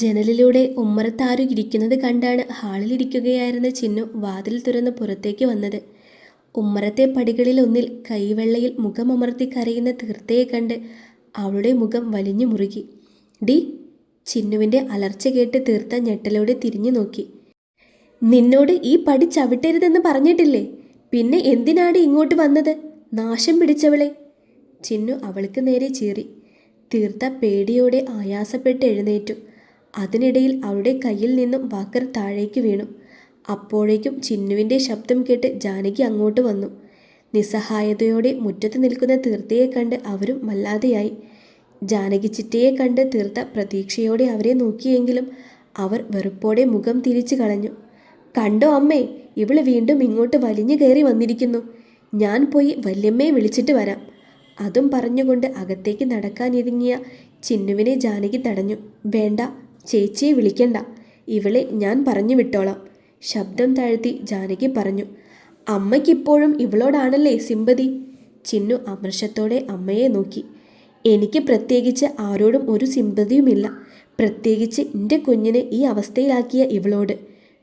ജനലിലൂടെ ഉമ്മറത്താരു ഇരിക്കുന്നത് കണ്ടാണ് ഹാളിലിരിക്കുകയായിരുന്ന ചിന്നു വാതിൽ തുറന്ന് പുറത്തേക്ക് വന്നത്. ഉമ്മറത്തെ പടികളിൽ ഒന്നിൽ കൈവെള്ളയിൽ മുഖമമർത്തി കരയുന്ന തീർത്തയെ കണ്ട് അവളുടെ മുഖം വലിഞ്ഞു മുറുകി. ഡി ചിന്നുവിന്റെ അലർച്ച കേട്ട് തീർത്ത ഞെട്ടലോടെ തിരിഞ്ഞു നോക്കി. നിന്നോട് ഈ പടി ചവിട്ടരുതെന്ന് പറഞ്ഞിട്ടില്ലേ? പിന്നെ എന്തിനാണ് ഇങ്ങോട്ട് വന്നത്? നാശം പിടിച്ചവളെ. ചിന്നു അവൾക്ക് നേരെ ചീറി. തീർത്ത പേടിയോടെ ആയാസപ്പെട്ട് എഴുന്നേറ്റു. അതിനിടയിൽ അവളുടെ കയ്യിൽ നിന്നും വാക്കർ താഴേക്ക് വീണു. അപ്പോഴേക്കും ചിന്നുവിന്റെ ശബ്ദം കേട്ട് ജാനകി അങ്ങോട്ട് വന്നു. നിസ്സഹായതയോടെ മുറ്റത്ത് നിൽക്കുന്ന തീർത്തയെ കണ്ട് അവരും വല്ലാതെയായി ജാനകി ചിറ്റയെ കണ്ട് തീർത്ത പ്രതീക്ഷയോടെ അവരെ നോക്കിയെങ്കിലും അവർ വെറുപ്പോടെ മുഖം തിരിച്ചു കളഞ്ഞു. കണ്ടോ അമ്മേ ഇവൾ വീണ്ടും ഇങ്ങോട്ട് വലിഞ്ഞു കയറി വന്നിരിക്കുന്നു. ഞാൻ പോയി വല്യമ്മയെ വിളിച്ചിട്ട് വരാം. അതും പറഞ്ഞുകൊണ്ട് അകത്തേക്ക് നടക്കാനിറങ്ങിയ ചിന്നുവിനെ ജാനകി തടഞ്ഞു. വേണ്ട ചേച്ചിയെ വിളിക്കണ്ട. ഇവളെ ഞാൻ പറഞ്ഞു വിട്ടോളാം. ശബ്ദം താഴ്ത്തി ജാനകി പറഞ്ഞു അമ്മയ്ക്കിപ്പോഴും ഇവളോടാണല്ലേ സിമ്പതി? ചിന്നു അമർഷത്തോടെ അമ്മയെ നോക്കി. എനിക്ക് പ്രത്യേകിച്ച് ആരോടും ഒരു സിമ്പതിയുമില്ല. പ്രത്യേകിച്ച് എന്റെ കുഞ്ഞിനെ ഈ അവസ്ഥയിലാക്കിയ ഇവളോട്.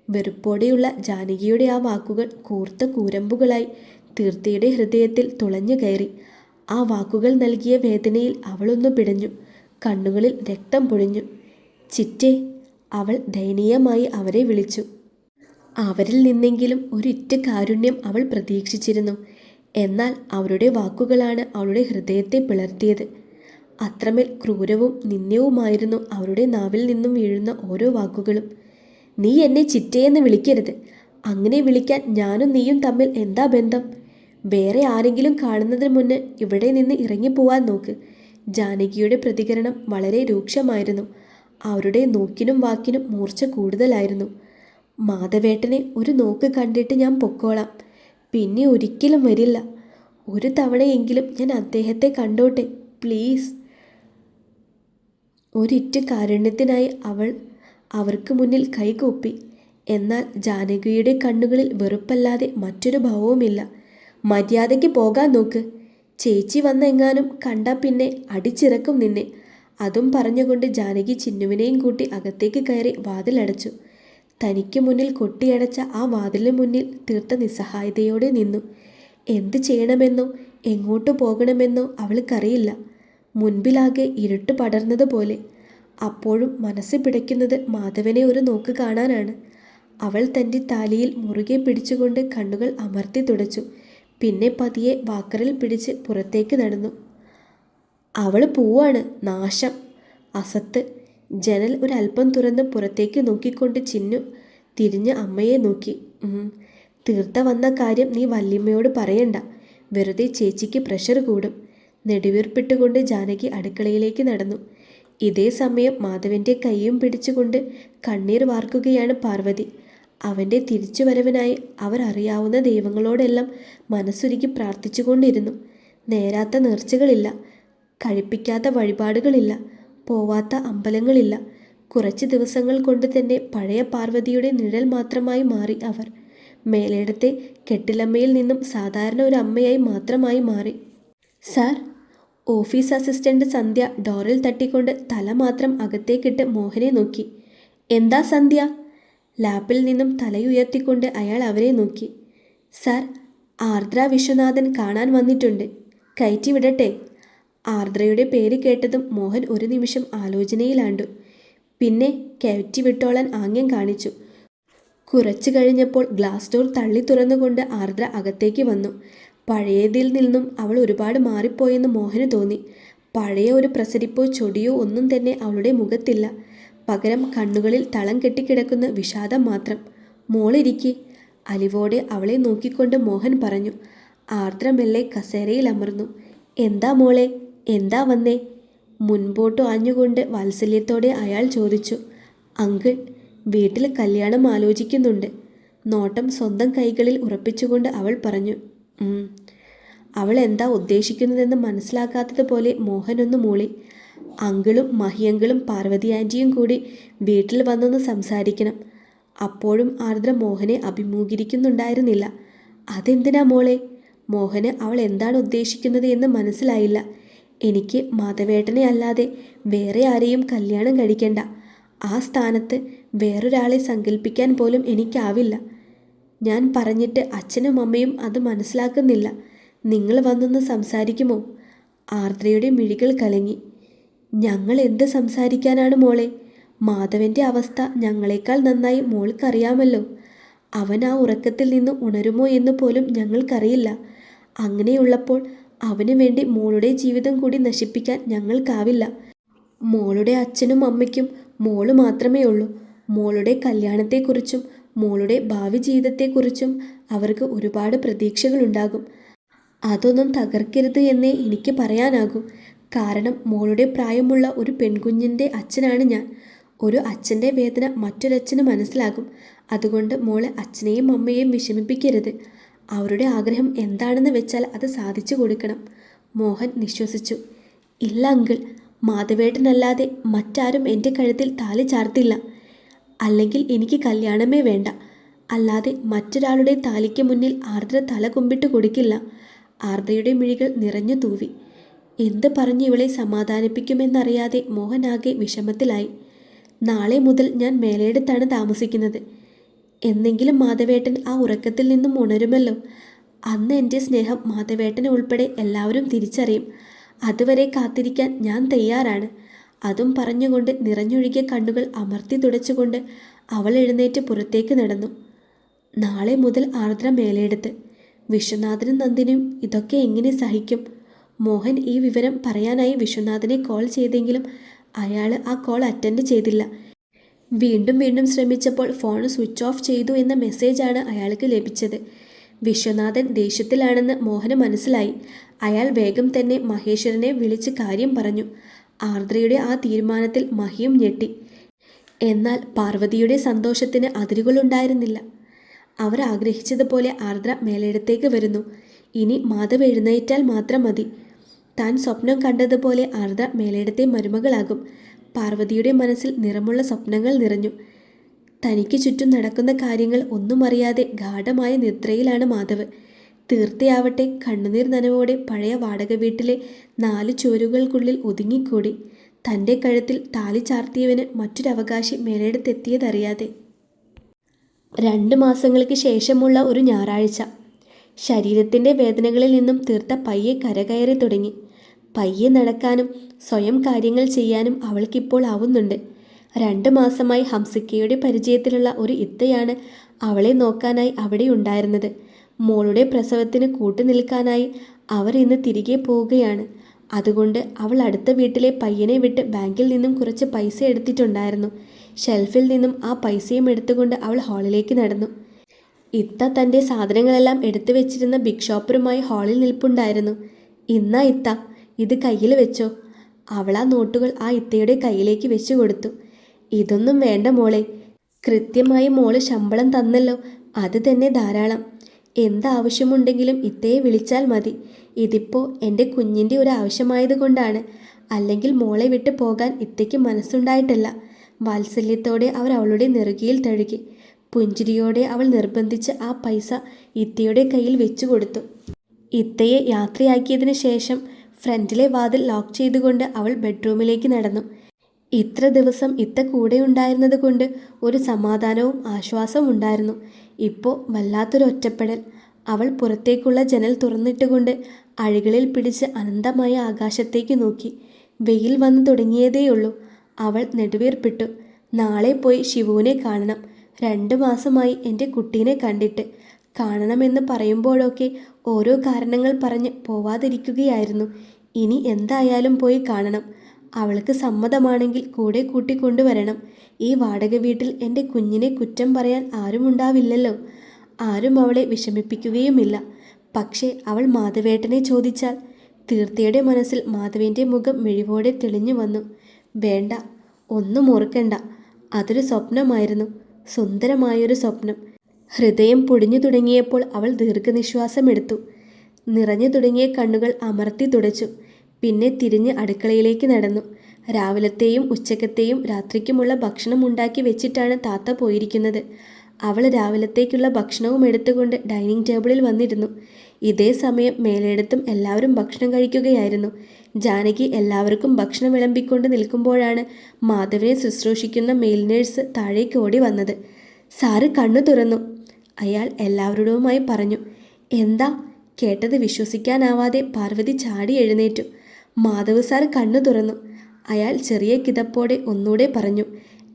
വെറുപ്പോടെയുള്ള ജാനകിയുടെ ആ വാക്കുകൾ കൂർത്ത കൂരമ്പുകളായി തീർത്ഥയുടെ ഹൃദയത്തിൽ തുളഞ്ഞു കയറി. ആ വാക്കുകൾ നൽകിയ വേദനയിൽ അവളൊന്നു പിടഞ്ഞു. കണ്ണുകളിൽ രക്തം പൊഴിഞ്ഞു. ചിറ്റേ അവൾ ദയനീയമായി അവരെ വിളിച്ചു. അവരിൽ നിന്നെങ്കിലും ഒരിറ്റ കാരുണ്യം അവൾ പ്രതീക്ഷിച്ചിരുന്നു. എന്നാൽ അവരുടെ വാക്കുകളാണ് അവളുടെ ഹൃദയത്തെ പിളർത്തിയത്. അത്രമേൽ ക്രൂരവും നിന്ദ്യവുമായിരുന്നു അവരുടെ നാവിൽ നിന്നും വീഴുന്ന ഓരോ വാക്കുകളും. നീ എന്നെ ചിറ്റയെന്ന് വിളിക്കരുത്. അങ്ങനെ വിളിക്കാൻ ഞാനും നീയും തമ്മിൽ എന്താ ബന്ധം? വേറെ ആരെങ്കിലും കാണുന്നതിന് മുന്നേ ഇവിടെ നിന്ന് ഇറങ്ങിപ്പോവാൻ നോക്ക് ജാനകിയുടെ പ്രതികരണം വളരെ രൂക്ഷമായിരുന്നു. അവരുടെ നോക്കിനും വാക്കിനും മൂർച്ച കൂടുതലായിരുന്നു. മാധവേട്ടനെ ഒരു നോക്ക് കണ്ടിട്ട് ഞാൻ പൊക്കോളാം. പിന്നെ ഒരിക്കലും വരില്ല. ഒരു തവണയെങ്കിലും ഞാൻ അദ്ദേഹത്തെ കണ്ടോട്ടെ പ്ലീസ്. ഒരിറ്റ് കാരുണ്യത്തിനായി അവൾ അവർക്ക് മുന്നിൽ കൈകൂപ്പി. എന്നാൽ ജാനകിയുടെ കണ്ണുകളിൽ വെറുപ്പല്ലാതെ മറ്റൊരു ഭാവവുമില്ല. മര്യാദയ്ക്ക് പോകാൻ നോക്ക്. ചേച്ചി വന്നെങ്ങാനും കണ്ടാൽ കണ്ടാ പിന്നെ അടിച്ചിറക്കും നിന്നെ. അതും പറഞ്ഞുകൊണ്ട് ജാനകി ചിന്നുവിനെയും കൂട്ടി അകത്തേക്ക് കയറി വാതിലടച്ചു. തനിക്ക് മുന്നിൽ കൊട്ടിയടച്ച ആ വാതിലിന് മുന്നിൽ തീർത്ത നിസ്സഹായതയോടെ നിന്നു. എന്ത് ചെയ്യണമെന്നോ എങ്ങോട്ട് പോകണമെന്നോ അവൾക്കറിയില്ല. മുൻപിലാകെ ഇരുട്ട് പടർന്നതുപോലെ. അപ്പോഴും മനസ്സ് പിടയ്ക്കുന്നത് മാധവനെ ഒരു നോക്ക് കാണാനാണ്. അവൾ തന്റെ താലിയിൽ മുറുകെ പിടിച്ചുകൊണ്ട് കണ്ണുകൾ അമർത്തി തുടച്ചു. പിന്നെ പതിയെ വാക്കറിൽ പിടിച്ച് പുറത്തേക്ക് നടന്നു. അവൾ പോവാണ് നാശം. അസത്ത്. ജനൽ ഒരല്പം തുറന്ന് പുറത്തേക്ക് നോക്കിക്കൊണ്ട് ചിന്നു തിരിഞ്ഞ് അമ്മയെ നോക്കി. തീർത്ത വന്ന കാര്യം നീ വല്യമ്മയോട് പറയണ്ട. വെറുതെ ചേച്ചിക്ക് പ്രഷർ കൂടും. നെടുവീർപ്പിട്ടുകൊണ്ട് ജാനകി അടുക്കളയിലേക്ക് നടന്നു. ഇതേ സമയം മാധവന്റെ കൈയും പിടിച്ചുകൊണ്ട് കണ്ണീർ വാർക്കുകയാണ് പാർവതി. അവന്റെ തിരിച്ചുവരവിനായി അവർ അറിയാവുന്ന ദൈവങ്ങളോടെല്ലാം മനസ്സുരുക്കി പ്രാർത്ഥിച്ചുകൊണ്ടിരുന്നു. നേരാത്ത നേർച്ചകളില്ല. കഴിപ്പിക്കാത്ത വഴിപാടുകളില്ല പോവാത്ത അമ്പലങ്ങളില്ല. കുറച്ച് ദിവസങ്ങൾ കൊണ്ട് തന്നെ പഴയ പാർവതിയുടെ നിഴൽ മാത്രമായി മാറി അവർ. മേലേടത്തെ കെട്ടിലമ്മയിൽ നിന്നും സാധാരണ ഒരു അമ്മയായി മാത്രമായി മാറി. സാർ ഓഫീസ് അസിസ്റ്റന്റ് സന്ധ്യ ഡോറിൽ തട്ടിക്കൊണ്ട് തല മാത്രം അകത്തേക്കിട്ട് മോഹനെ നോക്കി. എന്താ സന്ധ്യ? ലാപ്പിൽ നിന്നും തലയുയർത്തിക്കൊണ്ട് അയാൾ അവരെ നോക്കി. സാർ ആർദ്ര വിശ്വനാഥൻ കാണാൻ വന്നിട്ടുണ്ട്. കയറ്റി വിടട്ടെ. ആർദ്രയുടെ പേര് കേട്ടതും മോഹൻ ഒരു നിമിഷം ആലോചനയിലാണ്ടു. പിന്നെ കയറ്റി വിട്ടോളാൻ ആംഗ്യം കാണിച്ചു. കുറച്ചു കഴിഞ്ഞപ്പോൾ ഗ്ലാസ് ഡോർ തള്ളി തുറന്നുകൊണ്ട് ആർദ്ര അകത്തേക്ക് വന്നു. പഴയതിൽ നിന്നും അവൾ ഒരുപാട് മാറിപ്പോയെന്ന് മോഹന് തോന്നി. പഴയ ഒരു പ്രസരിപ്പോ ചൊടിയോ ഒന്നും തന്നെ അവളുടെ മുഖത്തില്ല. പകരം കണ്ണുകളിൽ തളം കെട്ടിക്കിടക്കുന്ന വിഷാദം മാത്രം. മോളിരിക്കെ. അലിവോടെ അവളെ നോക്കിക്കൊണ്ട് മോഹൻ പറഞ്ഞു. ആർദ്ര മെല്ലെ കസേരയിൽ അമർന്നു. എന്താ മോളെ? എന്താ വന്നേ? മുൻപോട്ട് ആഞ്ഞുകൊണ്ട് വാത്സല്യത്തോടെ അയാൾ ചോദിച്ചു. അങ്കിൾ വീട്ടിൽ കല്യാണം ആലോചിക്കുന്നുണ്ട്. നോട്ടം സ്വന്തം കൈകളിൽ ഉറപ്പിച്ചുകൊണ്ട് അവൾ പറഞ്ഞു അവൾ എന്താ ഉദ്ദേശിക്കുന്നതെന്ന് മനസ്സിലാക്കാത്തതുപോലെ മോഹനൊന്ന് മൂളി. അങ്കിളും മഹിയങ്കിളും പാർവതി ആന്റിയും കൂടി വീട്ടിൽ വന്നൊന്ന് സംസാരിക്കണം. അപ്പോഴും ആർദ്ര മോഹനെ അഭിമുഖീകരിക്കുന്നുണ്ടായിരുന്നില്ല. അതെന്തിനാ മോളെ? മോഹന് അവൾ എന്താണ് ഉദ്ദേശിക്കുന്നത് എന്ന് മനസ്സിലായില്ല. എനിക്ക് മാധവേട്ടനെ അല്ലാതെ വേറെ ആരെയും കല്യാണം കഴിക്കണ്ട. ആ സ്ഥാനത്ത് വേറൊരാളെ സങ്കല്പിക്കാൻ പോലും എനിക്കാവില്ല. ഞാൻ പറഞ്ഞിട്ട് അച്ഛനും അമ്മയും അത് മനസ്സിലാക്കുന്നില്ല. നിങ്ങൾ വന്നൊന്ന് സംസാരിക്കുമോ? ആർദ്രയുടെ മിഴികൾ കലങ്ങി. ഞങ്ങൾ എന്ത് സംസാരിക്കാനാണ് മോളെ? മാധവന്റെ അവസ്ഥ ഞങ്ങളെക്കാൾ നന്നായി മോൾക്കറിയാമല്ലോ. അവൻ ആ ഉറക്കത്തിൽ നിന്ന് ഉണരുമോ എന്ന് പോലും ഞങ്ങൾക്കറിയില്ല. അങ്ങനെയുള്ളപ്പോൾ അവന് വേണ്ടി മോളുടെ ജീവിതം കൂടി നശിപ്പിക്കാൻ ഞങ്ങൾക്കാവില്ല മോളുടെ അച്ഛനും അമ്മയ്ക്കും മോൾ മാത്രമേ ഉള്ളൂ. മോളുടെ കല്യാണത്തെക്കുറിച്ചും മോളുടെ ഭാവി ജീവിതത്തെക്കുറിച്ചും അവർക്ക് ഒരുപാട് പ്രതീക്ഷകളുണ്ടാകും അതൊന്നും തകർക്കരുത് എന്നേ എനിക്ക് പറയാനാകൂ. കാരണം മോളുടെ പ്രായമുള്ള ഒരു പെൺകുഞ്ഞിന്റെ അച്ഛനാണ് ഞാൻ. ഒരു അച്ഛന്റെ വേദന മറ്റൊരച്ഛന് മനസ്സിലാകും. അതുകൊണ്ട് മോളെ അച്ഛനെയും അമ്മയെയും വിഷമിപ്പിക്കരുത്. അവരുടെ ആഗ്രഹം എന്താണെന്ന് വെച്ചാൽ അത് സാധിച്ചു കൊടുക്കണം. മോഹൻ നിശ്വസിച്ചു. ഇല്ല അങ്കിൾ. മാധവേട്ടനല്ലാതെ മറ്റാരും എന്റെ കഴുത്തിൽ താലി ചാർത്തില്ല. അല്ലെങ്കിൽ എനിക്ക് കല്യാണമേ വേണ്ട. അല്ലാതെ മറ്റൊരാളുടെ താലിക്ക് മുന്നിൽ ആർദ്ര തല കുമ്പിട്ട് കൊടുക്കില്ല. ആർദ്രയുടെ മിഴികൾ നിറഞ്ഞു തൂവി. എന്ത് പറഞ്ഞ് ഇവളെ സമാധാനിപ്പിക്കുമെന്നറിയാതെ മോഹനാകെ വിഷമത്തിലായി. നാളെ മുതൽ ഞാൻ മേലയിടത്താണ് താമസിക്കുന്നത്. എന്നെങ്കിലും മാധവേട്ടൻ ആ ഉറക്കത്തിൽ നിന്നും ഉണരുമല്ലോ. അന്ന് എന്റെ സ്നേഹം മാധവേട്ടനെ ഉൾപ്പെടെ എല്ലാവരും തിരിച്ചറിയും. അതുവരെ കാത്തിരിക്കാൻ ഞാൻ തയ്യാറാണ്. അതും പറഞ്ഞുകൊണ്ട് നിറഞ്ഞൊഴുകിയ കണ്ണുകൾ അമർത്തി തുടച്ചുകൊണ്ട് അവൾ എഴുന്നേറ്റ് പുറത്തേക്ക് നടന്നു. നാളെ മുതൽ ആർദ്ര മേലെടുത്ത്. വിശ്വനാഥനും നന്ദിനും ഇതൊക്കെ എങ്ങനെ സഹിക്കും? മോഹൻ ഈ വിവരം പറയാനായി വിശ്വനാഥനെ കോൾ ചെയ്തെങ്കിലും അയാൾ ആ കോൾ അറ്റൻഡ് ചെയ്തില്ല. വീണ്ടും വീണ്ടും ശ്രമിച്ചപ്പോൾ ഫോൺ സ്വിച്ച് ഓഫ് ചെയ്തു എന്ന മെസ്സേജാണ് അയാൾക്ക് ലഭിച്ചത്. വിശ്വനാഥൻ ദേഷ്യത്തിലാണെന്ന് മോഹന് മനസ്സിലായി. അയാൾ വേഗം തന്നെ മഹേശ്വരനെ വിളിച്ച് കാര്യം പറഞ്ഞു. ആർദ്രയുടെ ആ തീരുമാനത്തിൽ മഹിയും ഞെട്ടി. എന്നാൽ പാർവതിയുടെ സന്തോഷത്തിന് അതിരുകളുണ്ടായിരുന്നില്ല. അവർ ആഗ്രഹിച്ചതുപോലെ ആർദ്ര മേലെടുത്തേക്ക് വരുന്നു. ഇനി മാധവ് എഴുന്നേറ്റാൽ മാത്രം മതി. താൻ സ്വപ്നം കണ്ടതുപോലെ ആർദ്ര മേലെടുത്തെ മരുമകളാകും. പാർവതിയുടെ മനസ്സിൽ നിറമുള്ള സ്വപ്നങ്ങൾ നിറഞ്ഞു. തനിക്ക് ചുറ്റും നടക്കുന്ന കാര്യങ്ങൾ ഒന്നും അറിയാതെ ഗാഠമായ നിദ്രയിലാണ് മാധവ്. തീർത്തയാവട്ടെ കണ്ണുനീർ നനവോടെ പഴയ വാടക വീട്ടിലെ നാല് ചുവരുകൾക്കുള്ളിൽ ഒതുങ്ങിക്കൂടി. തന്റെ കഴുത്തിൽ താലി ചാർത്തിയവന് മറ്റൊരവകാശി മേലെടുത്തെത്തിയതറിയാതെ. രണ്ട് മാസങ്ങൾക്ക് ശേഷമുള്ള ഒരു ഞായറാഴ്ച. ശരീരത്തിന്റെ വേദനകളിൽ നിന്നും തീർത്ത പയ്യെ കരകയറി തുടങ്ങി. പയ്യെ നടക്കാനും സ്വയം കാര്യങ്ങൾ ചെയ്യാനും അവൾക്കിപ്പോൾ ആവുന്നുണ്ട്. രണ്ട് മാസമായി ഹംസിക്കയുടെ പരിചയത്തിലുള്ള ഒരു ഇത്തയാണ് അവളെ നോക്കാനായി അവിടെ ഉണ്ടായിരുന്നത്. മോളുടെ പ്രസവത്തിന് കൂട്ടു നിൽക്കാനായി അവർ ഇന്ന് തിരികെ പോവുകയാണ്. അതുകൊണ്ട് അവൾ അടുത്ത വീട്ടിലെ പയ്യനെ വിട്ട് ബാങ്കിൽ നിന്നും കുറച്ച് പൈസ എടുത്തിട്ടുണ്ടായിരുന്നു. ഷെൽഫിൽ നിന്നും ആ പൈസയും എടുത്തുകൊണ്ട് അവൾ ഹാളിലേക്ക് നടന്നു. ഇത്ത തന്റെ സാധനങ്ങളെല്ലാം എടുത്തു വെച്ചിരുന്ന ബിഗ് ഷോപ്പറുമായി ഹാളിൽ നിൽപ്പുണ്ടായിരുന്നു. ഇന്നാ ഇത്ത ഇത് കയ്യിൽ വെച്ചോ. അവൾ ആ നോട്ടുകൾ ആ ഇത്തയുടെ കയ്യിലേക്ക് വെച്ചു കൊടുത്തു. ഇതൊന്നും വേണ്ട മോളെ. കൃത്യമായി മോൾ ശമ്പളം തന്നല്ലോ. അത് തന്നെ ധാരാളം. എന്താവശ്യമുണ്ടെങ്കിലും ഇത്തയെ വിളിച്ചാൽ മതി. ഇതിപ്പോൾ എന്റെ കുഞ്ഞിന്റെ ഒരു ആവശ്യമായത് കൊണ്ടാണ്. അല്ലെങ്കിൽ മോളെ വിട്ട് പോകാൻ ഇത്തയ്ക്ക് മനസ്സുണ്ടായിട്ടല്ല. വാത്സല്യത്തോടെ അവർ അവളുടെ നെറുകയിൽ തഴുകി. പുഞ്ചിരിയോടെ അവൾ നിർബന്ധിച്ച് ആ പൈസ ഇത്തയുടെ കയ്യിൽ വെച്ചു കൊടുത്തു. ഇത്തയെ യാത്രയാക്കിയതിന് ശേഷം ഫ്രണ്ടിലെ വാതിൽ ലോക്ക് ചെയ്തുകൊണ്ട് അവൾ ബെഡ്റൂമിലേക്ക് നടന്നു. ഇത്ര ദിവസം ഇത്ത കൂടെ ഉണ്ടായിരുന്നത് കൊണ്ട് ഒരു സമാധാനവും ആശ്വാസവും ഉണ്ടായിരുന്നു. ഇപ്പോൾ വല്ലാത്തൊരു ഒറ്റപ്പെടൽ. അവൾ പുറത്തേക്കുള്ള ജനൽ തുറന്നിട്ടുകൊണ്ട് അഴികളിൽ പിടിച്ച് അനന്തമായ ആകാശത്തേക്ക് നോക്കി. വെയിൽ വന്നു തുടങ്ങിയതേയുള്ളൂ. അവൾ നെടുവീർപ്പിട്ടു. നാളെ പോയി ശിവുവിനെ കാണണം. രണ്ട് മാസമായി എന്റെ കുട്ടീനെ കണ്ടിട്ട്. കാണണമെന്ന് പറയുമ്പോഴൊക്കെ ഓരോ കാരണങ്ങൾ പറഞ്ഞ് പോവാതിരിക്കുകയായിരുന്നു. ഇനി എന്തായാലും പോയി കാണണം. അവൾക്ക് സമ്മതമാണെങ്കിൽ കൂടെ കൂട്ടിക്കൊണ്ടുവരണം ഈ വാടക വീട്ടിൽ എന്റെ കുഞ്ഞിനെ കുറ്റം പറയാൻ ആരുമുണ്ടാവില്ലല്ലോ ആരും അവളെ വിഷമിപ്പിക്കുകയുമില്ല. പക്ഷേ അവൾ മാധവേട്ടനെ ചോദിച്ചാൽ തീർത്ഥയുടെ മനസ്സിൽ മാധവേന്റെ മുഖം മിഴിവോടെ തെളിഞ്ഞു വന്നു. വേണ്ട ഒന്നും ഓർക്കണ്ട. അതൊരു സ്വപ്നമായിരുന്നു. സുന്ദരമായൊരു സ്വപ്നം. ഹൃദയം പൊടിഞ്ഞു തുടങ്ങിയപ്പോൾ അവൾ ദീർഘനിശ്വാസമെടുത്തു. നിറഞ്ഞു തുടങ്ങിയ കണ്ണുകൾ അമർത്തി തുടച്ചു. പിന്നെ തിരിഞ്ഞ് അടുക്കളയിലേക്ക് നടന്നു. രാവിലത്തെയും ഉച്ചക്കത്തെയും രാത്രിക്കുമുള്ള ഭക്ഷണം ഉണ്ടാക്കി വെച്ചിട്ടാണ് താത്ത പോയിരിക്കുന്നത്. അവൾ രാവിലത്തേക്കുള്ള ഭക്ഷണവും എടുത്തുകൊണ്ട് ഡൈനിങ് ടേബിളിൽ വന്നിരുന്നു. ഇതേ സമയം മേലെടുത്തും എല്ലാവരും ഭക്ഷണം കഴിക്കുകയായിരുന്നു. ജാനകി എല്ലാവർക്കും ഭക്ഷണം വിളമ്പിക്കൊണ്ട് നിൽക്കുമ്പോഴാണ് മാധവനെ ശുശ്രൂഷിക്കുന്ന മെയിൽ നേഴ്സ് താഴേക്ക് ഓടി വന്നത്. സാറ് കണ്ണു തുറന്നു അയാൾ എല്ലാവരോടുമായി പറഞ്ഞു. എന്താ? കേട്ടത് വിശ്വസിക്കാനാവാതെ പാർവതി ചാടി എഴുന്നേറ്റു. മാധവ് സാർ കണ്ണു തുറന്നു. അയാൾ ചെറിയ കിതപ്പോടെ ഒന്നൂടെ പറഞ്ഞു.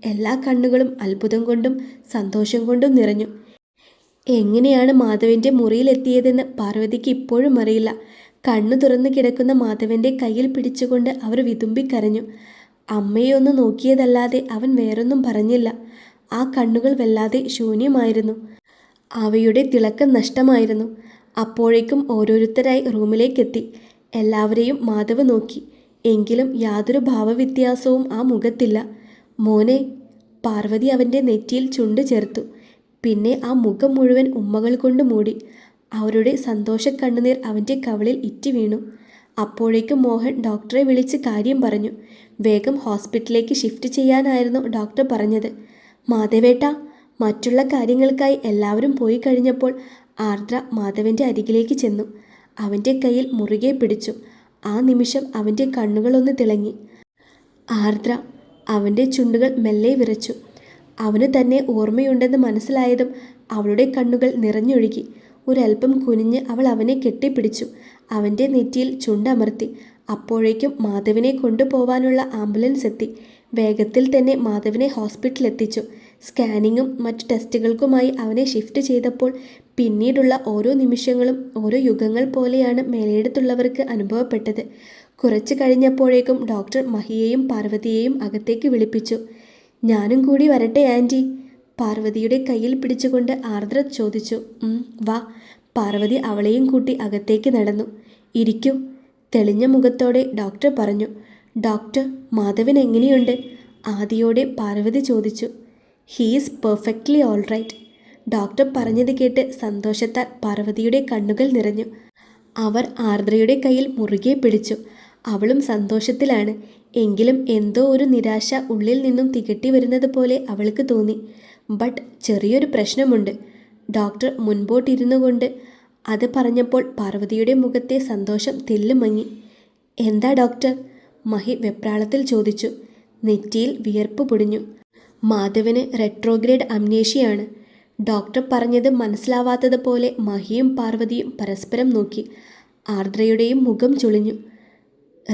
എല്ലാ കണ്ണുകളും അത്ഭുതം കൊണ്ടും സന്തോഷം കൊണ്ടും നിറഞ്ഞു. എങ്ങനെയാണ് മാധവന്റെ മുറിയിലെത്തിയതെന്ന് പാർവതിക്ക് ഇപ്പോഴും അറിയില്ല. കണ്ണു തുറന്നു കിടക്കുന്ന മാധവന്റെ കയ്യിൽ പിടിച്ചുകൊണ്ട് അവർ വിതുമ്പിക്കരഞ്ഞു അമ്മയെ ഒന്ന് നോക്കിയതല്ലാതെ അവൻ വേറൊന്നും പറഞ്ഞില്ല. ആ കണ്ണുകൾ വല്ലാതെ ശൂന്യമായിരുന്നു. അവയുടെ തിളക്കം നഷ്ടമായിരുന്നു. അപ്പോഴേക്കും ഓരോരുത്തരായി റൂമിലേക്കെത്തി എല്ലാവരെയും മാധവ് നോക്കി. എങ്കിലും യാതൊരു ഭാവവ്യത്യാസവും ആ മുഖത്തില്ല. മോനെ പാർവതി അവന്റെ നെറ്റിയിൽ ചുണ്ട് ചേർത്തു. പിന്നെ ആ മുഖം മുഴുവൻ ഉമ്മകൾ കൊണ്ട് മൂടി. അവരുടെ സന്തോഷ കണ്ണുനീർ അവന്റെ കവളിൽ ഇറ്റി വീണു. അപ്പോഴേക്കും മോഹൻ ഡോക്ടറെ വിളിച്ച് കാര്യം പറഞ്ഞു. വേഗം ഹോസ്പിറ്റലിലേക്ക് ഷിഫ്റ്റ് ചെയ്യാനായിരുന്നു ഡോക്ടർ പറഞ്ഞത്. മാധവേട്ട മറ്റുള്ള കാര്യങ്ങൾക്കായി എല്ലാവരും പോയി കഴിഞ്ഞപ്പോൾ ആർദ്ര മാധവന്റെ അരികിലേക്ക് ചെന്നു. അവന്റെ കയ്യിൽ മുറുകെ പിടിച്ചു. ആ നിമിഷം അവന്റെ കണ്ണുകളൊന്ന് തിളങ്ങി. ആർദ്ര അവന്റെ ചുണ്ടുകൾ മെല്ലെ വിറച്ചു. അവന് തന്നെ ഓർമ്മയുണ്ടെന്ന് മനസ്സിലായതും അവളുടെ കണ്ണുകൾ നിറഞ്ഞൊഴുകി. ഒരൽപ്പം കുനിഞ്ഞ് അവൾ അവനെ കെട്ടിപ്പിടിച്ചു. അവന്റെ നെറ്റിയിൽ ചുണ്ടമർത്തി. അപ്പോഴേക്കും മാധവിനെ കൊണ്ടുപോവാനുള്ള ആംബുലൻസ് എത്തി. വേഗത്തിൽ തന്നെ മാധവിനെ ഹോസ്പിറ്റലിൽ എത്തിച്ചു സ്കാനിങ്ങും മറ്റ് ടെസ്റ്റുകൾക്കുമായി അവനെ ഷിഫ്റ്റ് ചെയ്തപ്പോൾ പിന്നീടുള്ള ഓരോ നിമിഷങ്ങളും ഓരോ യുഗങ്ങൾ പോലെയാണ് മേലെടുത്തുള്ളവർക്ക് അനുഭവപ്പെട്ടത്. കുറച്ച് കഴിഞ്ഞപ്പോഴേക്കും ഡോക്ടർ മഹിയെയും പാർവതിയെയും അകത്തേക്ക് വിളിപ്പിച്ചു. ഞാനും കൂടി വരട്ടെ ആന്റി പാർവതിയുടെ കയ്യിൽ പിടിച്ചുകൊണ്ട് ആർദ്ര ചോദിച്ചു. വാ. പാർവതി അവളെയും കൂട്ടി അകത്തേക്ക് നടന്നു. ഇരിക്കൂ തെളിഞ്ഞ മുഖത്തോടെ ഡോക്ടർ പറഞ്ഞു. ഡോക്ടർ മാധവൻ എങ്ങനെയുണ്ട്? ആദിയോടെ പാർവതി ചോദിച്ചു. He is perfectly all right doctor പറഞ്ഞത് കേട്ട് സന്തോഷത്താൽ പാർവതിയുടെ കണ്ണുകൾ നിറഞ്ഞു. അവർ ആർദ്രയുടെ കയ്യിൽ മുറുകെ പിടിച്ചു. അവളും സന്തോഷത്തിലാണ്. എങ്കിലും എന്തോ ഒരു നിരാശ ഉള്ളിൽ നിന്നും തികട്ടി വരുന്നത് പോലെ അവൾക്ക് തോന്നി. ബട്ട് ചെറിയൊരു പ്രശ്നമുണ്ട്. ഡോക്ടർ മുൻപോട്ടിരുന്നു കൊണ്ട് അത് പറഞ്ഞപ്പോൾ പാർവതിയുടെ മുഖത്തെ സന്തോഷം തെല്ലുമങ്ങി എന്താ ഡോക്ടർ? മഹി വെപ്രാളത്തിൽ ചോദിച്ചു. നെറ്റിയിൽ വിയർപ്പ് പൊടിഞ്ഞു. മാധവന് റെട്രോഗ്രേഡ് അമ്നേഷ്യയാണ് ഡോക്ടർ പറഞ്ഞത് മനസ്സിലാവാത്തതുപോലെ മഹിയും പാർവതിയും പരസ്പരം നോക്കി. ആർദ്രയുടെയും മുഖം ചുളിഞ്ഞു.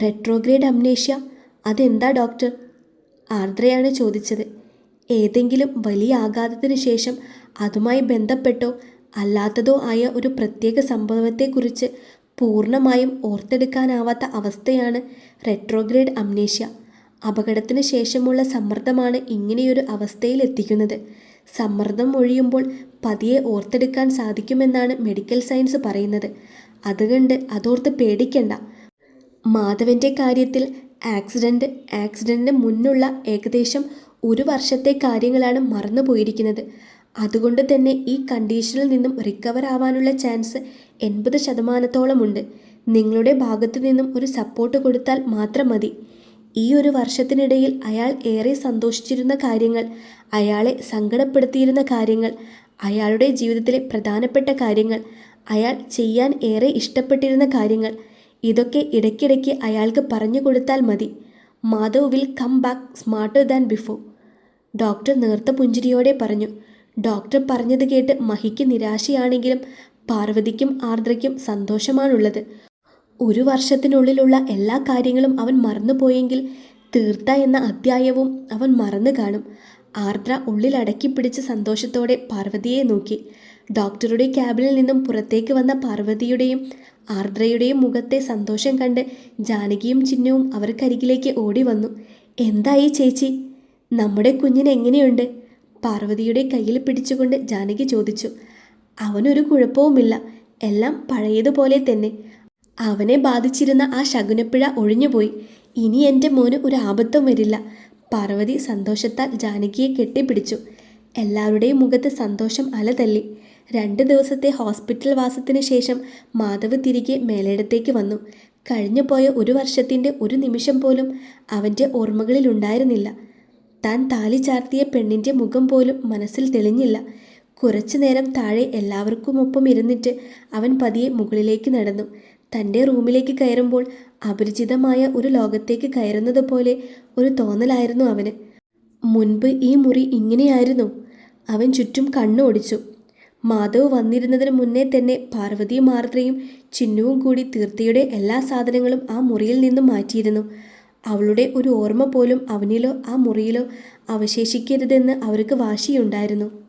റെട്രോഗ്രേഡ് അംനേഷ്യ അതെന്താ ഡോക്ടർ? ആർദ്രയാണ് ചോദിച്ചത്. ഏതെങ്കിലും വലിയ ആഘാതത്തിന് ശേഷം അതുമായി ബന്ധപ്പെട്ടോ അല്ലാത്തതോ ആയ ഒരു പ്രത്യേക സംഭവത്തെക്കുറിച്ച് പൂർണമായും ഓർത്തെടുക്കാനാവാത്ത അവസ്ഥയാണ് റെട്രോഗ്രേഡ് അംനേഷ്യ അപകടത്തിന് ശേഷമുള്ള സമ്മർദ്ദമാണ് ഇങ്ങനെയൊരു അവസ്ഥയിൽ എത്തിക്കുന്നത് സമ്മർദ്ദം ഒഴിയുമ്പോൾ പതിയെ ഓർത്തെടുക്കാൻ സാധിക്കുമെന്നാണ് മെഡിക്കൽ സയൻസ് പറയുന്നത്. അതുകൊണ്ട് അതോർത്ത് പേടിക്കണ്ട. മാധവന്റെ കാര്യത്തിൽ ആക്സിഡന്റ് ആക്സിഡന്റിന് മുന്നുള്ള ഏകദേശം ഒരു വർഷത്തെ കാര്യങ്ങളാണ് മറന്നുപോയിരിക്കുന്നത് അതുകൊണ്ട് തന്നെ ഈ കണ്ടീഷനിൽ നിന്നും റിക്കവർ ആവാനുള്ള ചാൻസ് എൺപത് ശതമാനത്തോളമുണ്ട്. നിങ്ങളുടെ ഭാഗത്തു നിന്നും ഒരു സപ്പോർട്ട് കൊടുത്താൽ മാത്രം മതി. ഈ ഒരു വർഷത്തിനിടയിൽ അയാൾ ഏറെ സന്തോഷിച്ചിരുന്ന കാര്യങ്ങൾ അയാളെ സങ്കടപ്പെടുത്തിയിരുന്ന കാര്യങ്ങൾ അയാളുടെ ജീവിതത്തിലെ പ്രധാനപ്പെട്ട കാര്യങ്ങൾ അയാൾ ചെയ്യാൻ ഏറെ ഇഷ്ടപ്പെട്ടിരുന്ന കാര്യങ്ങൾ ഇതൊക്കെ ഇടയ്ക്കിടയ്ക്ക് അയാൾക്ക് പറഞ്ഞു കൊടുത്താൽ മതി. Madhav will come back smarter than before. Doctor നേർത്ത പുഞ്ചിരിയോടെ പറഞ്ഞു. ഡോക്ടർ പറഞ്ഞത് കേട്ട് മഹിക്ക് നിരാശയാണെങ്കിലും പാർവതിക്കും ആർദ്രയ്ക്കും സന്തോഷമാണുള്ളത്. ഒരു വർഷത്തിനുള്ളിലുള്ള എല്ലാ കാര്യങ്ങളും അവൻ മറന്നുപോയെങ്കിൽ തീർത്ത എന്ന അധ്യായവും അവൻ മറന്നു കാണും. ആർദ്ര ഉള്ളിലടക്കി പിടിച്ച് സന്തോഷത്തോടെ പാർവതിയെ നോക്കി. ഡോക്ടറുടെ ക്യാബിനിൽ നിന്നും പുറത്തേക്ക് വന്ന പാർവതിയുടെയും ആർദ്രയുടെയും മുഖത്തെ സന്തോഷം കണ്ട് ജാനകിയും ചിഹ്നവും അവർക്കരികിലേക്ക് ഓടി വന്നു എന്തായി ചേച്ചി? നമ്മുടെ കുഞ്ഞിന് എങ്ങനെയുണ്ട്? പാർവതിയുടെ കയ്യിൽ പിടിച്ചുകൊണ്ട് ജാനകി ചോദിച്ചു. അവനൊരു കുഴപ്പവുമില്ല. എല്ലാം പഴയതുപോലെ തന്നെ. അവനെ ബാധിച്ചിരുന്ന ആ ശകുനപ്പിഴ ഒഴിഞ്ഞുപോയി. ഇനി എന്റെ മോന് ഒരു ആപത്തും വരില്ല. പാർവതി സന്തോഷത്താൽ ജാനകിയെ കെട്ടിപ്പിടിച്ചു. എല്ലാവരുടെയും മുഖത്ത് സന്തോഷം അലതല്ലി. രണ്ട് ദിവസത്തെ ഹോസ്പിറ്റൽ വാസത്തിന് ശേഷം മാധവ് തിരികെ മേലേടത്തേക്ക് വന്നു. കഴിഞ്ഞു പോയ ഒരു വർഷത്തിന്റെ ഒരു നിമിഷം പോലും അവന്റെ ഓർമ്മകളിൽ ഉണ്ടായിരുന്നില്ല. താൻ താലി ചാർത്തിയ പെണ്ണിന്റെ മുഖം പോലും മനസ്സിൽ തെളിഞ്ഞില്ല. കുറച്ചു നേരം താഴെ എല്ലാവർക്കുമൊപ്പം ഇരുന്നിട്ട് അവൻ പതിയെ മുകളിലേക്ക് നടന്നു. തന്റെ റൂമിലേക്ക് കയറുമ്പോൾ അപരിചിതമായ ഒരു ലോകത്തേക്ക് കയറുന്നത് പോലെ ഒരു തോന്നലായിരുന്നു അവന്. മുൻപ് ഈ മുറി ഇങ്ങനെയായിരുന്നു. അവൻ ചുറ്റും കണ്ണോടിച്ചു. മാധവ് വന്നിരുന്നതിന് മുന്നേ തന്നെ പാർവതിയും ആർദ്രയും ചിന്നുവും കൂടി തീർത്ഥയുടെ എല്ലാ സാധനങ്ങളും ആ മുറിയിൽ നിന്നും മാറ്റിയിരുന്നു. അവളുടെ ഒരു ഓർമ്മ പോലും അവനിലോ ആ മുറിയിലോ അവശേഷിക്കരുതെന്ന് അവർക്ക് വാശിയുണ്ടായിരുന്നു.